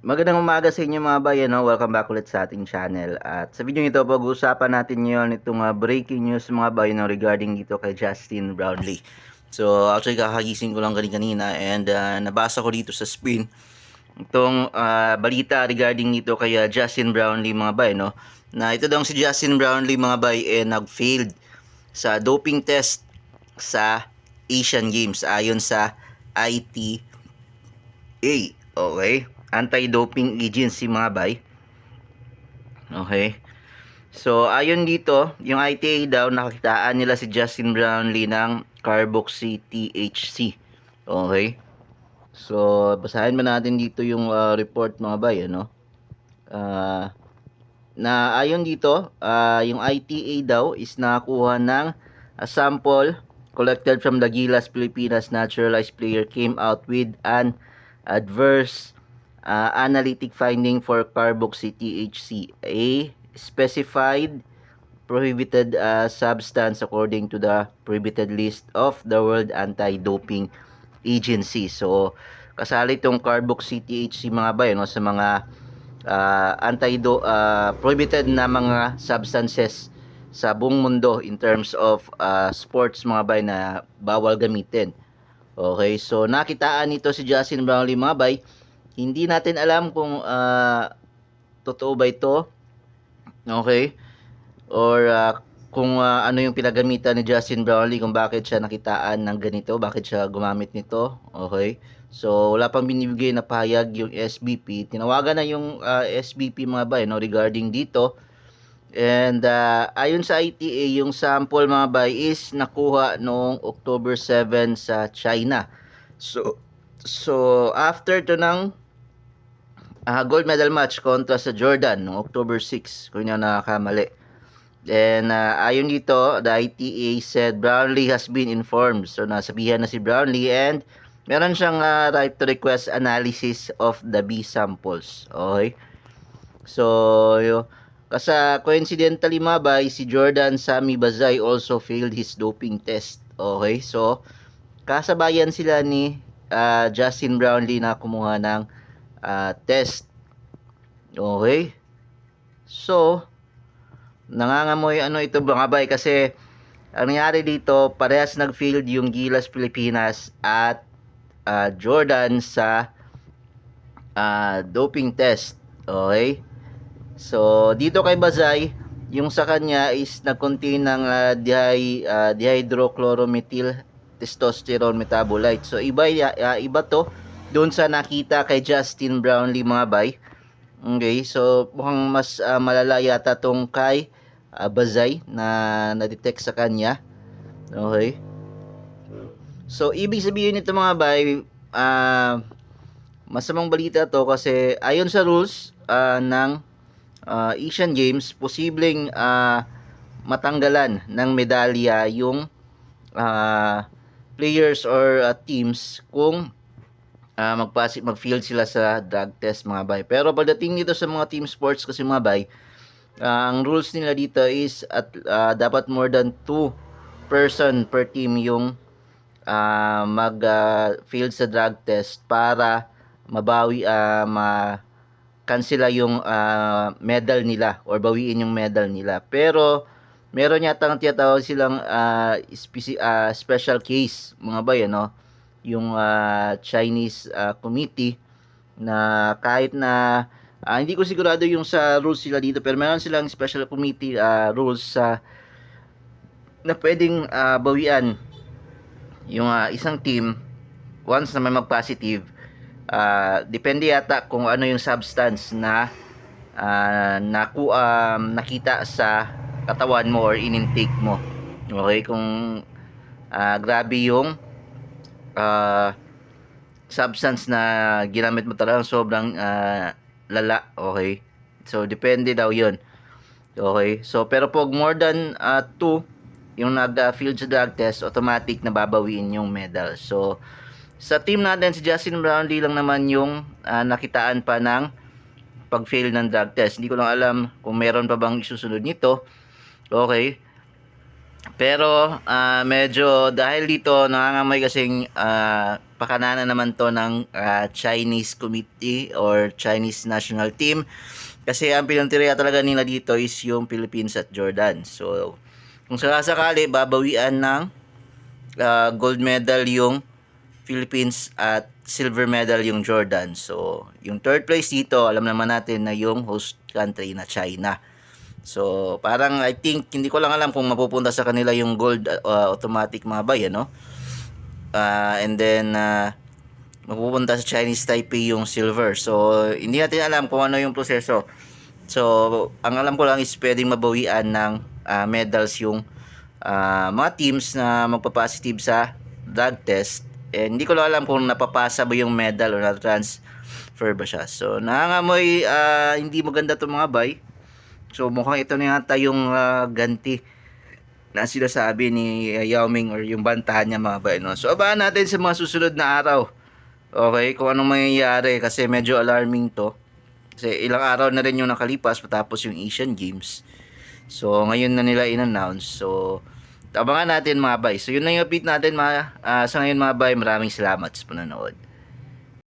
Magandang umaga sa inyo mga bayan, no? welcome back ulit sa ating channel. At sa video ito, pag-uusapan natin ngayon itong uh, breaking news mga bayan no? regarding dito kay Justin Brownlee. So actually kakagising ko lang kanina and uh, nabasa ko dito sa spin itong uh, balita regarding dito kay uh, Justin Brownlee mga bay, no? Na ito daw si Justin Brownlee mga bay eh nag-failed sa doping test sa Asian Games ayon sa ITA. Okay? Anti-doping agency mga bay. Okay? So, ayon dito, yung ITA daw, nakakitaan nila si Justin Brownlee ng carboxy THC. Okay? So, basahin ba natin dito yung uh, report mga bay, ano? Uh, na ayon dito, uh, yung ITA daw is nakakuha ng a sample collected from the Gilas Pilipinas naturalized player came out with an adverse uh, analytic finding for carboxy THC, a specified prohibited uh, substance according to the prohibited list of the World Anti-Doping Agency. So, kasali itong carboxy THC mga ba, no, sa mga uh, anti uh, prohibited na mga substances sa buong mundo in terms of uh, sports mga bay na bawal gamitin. Okay, so nakitaan nito si Justin Brownlee mga bay. Hindi natin alam kung uh, totoo ba ito. Okay? Or uh, kung uh, ano yung pinagamitan ni Justin Brownlee, kung bakit siya nakitaan ng ganito, bakit siya gumamit nito. Okay? So, wala pang binibigay na pahayag yung SBP. Tinawagan na yung uh, SBP mga bay no, regarding dito. And uh, ayon sa ITA, yung sample mga bay is nakuha noong October 7 sa China. So, so after to ng uh, gold medal match kontra sa Jordan noong October 6, kung hindi nakakamali. And uh, ayon dito, the ITA said Brownlee has been informed. So nasabihan na si Brownlee and meron siyang uh, right to request analysis of the B samples. Okay? So, yung kasi coincidentally mabay, si Jordan Sami Bazay also failed his doping test. Okay, so kasabayan sila ni uh, Justin Brownlee na kumuha ng uh, test. Okay. So, nangangamoy ano ito mga bay kasi ang nangyari dito, parehas nag-field yung Gilas Pilipinas at uh, Jordan sa uh, doping test. Okay? So, dito kay Bazay, yung sa kanya is nag-contain ng uh, dihy, uh, dihydrochloromethyl testosterone metabolite. So, iba, uh, iba to doon sa nakita kay Justin Brownlee mga bay. Okay, so mukhang mas uh, malala yata tong kay uh, Bazay na na-detect sa kanya. Okay. So, ibig sabihin nito mga bay, uh, masamang balita to kasi ayon sa rules uh, ng uh, Asian Games, posibleng uh, matanggalan ng medalya yung uh, players or uh, teams kung uh, magpasi mag-field sila sa drug test mga bay. Pero pagdating dito sa mga team sports kasi mga bay, uh, ang rules nila dito is at uh, dapat more than 2 person per team yung uh, mag uh, field sa drug test para mabawi uh, ma kansela yung uh, medal nila or bawiin yung medal nila. Pero meron yata ang tinatawag silang uh, speci- uh, special case mga bay ano? Yung uh, Chinese uh, committee na kahit na uh, hindi ko sigurado yung sa rules sila dito pero meron silang special committee uh, rules sa na pwedeng uh, bawian yung uh, isang team once na may mag-positive. Uh, depende yata kung ano yung substance na uh, naku, um, nakita sa katawan mo or in-intake mo. Okay, kung uh, grabe yung uh, substance na ginamit mo talaga sobrang uh, lala, okay? So, depende daw yun. Okay, so pero pag more than 2 uh, yung nag-field uh, drug test, automatic na babawiin yung medal. So, sa team natin, si Justin Brownlee lang naman yung uh, nakitaan pa ng pag-fail ng drug test. Hindi ko lang alam kung meron pa bang isusunod nito. Okay. Pero uh, medyo dahil dito nangangamoy kasing uh, pakananan naman to ng ah, Chinese committee or Chinese national team. Kasi ang pinantirya talaga nila dito is yung Philippines at Jordan. So, kung sakasakali, babawian ng ah, gold medal yung Philippines at silver medal yung Jordan. So, yung third place dito, alam naman natin na yung host country na China. So, parang I think, hindi ko lang alam kung mapupunta sa kanila yung gold uh, automatic mga bay, ano? Ah, and then, uh, mapupunta sa Chinese Taipei yung silver. So, hindi natin alam kung ano yung proseso. So, ang alam ko lang is pwedeng mabawian ng ah, medals yung ah, mga teams na magpa-positive sa drug test. And hindi ko lang alam kung napapasa ba yung medal or na-transfer ba siya. So, nangangamoy ah, hindi maganda to mga bay. So, mukhang ito na yata yung ah, ganti na sinasabi ni uh, Yao Ming or yung bantahan niya mga bay. No? So, abangan natin sa mga susunod na araw. Okay, kung anong mangyayari kasi medyo alarming to. Kasi ilang araw na rin yung nakalipas patapos yung Asian Games. So, ngayon na nila in-announce. So, abangan natin mga bay. So, yun na yung update natin mga, ah, sa ngayon mga bay. Maraming salamat sa panonood.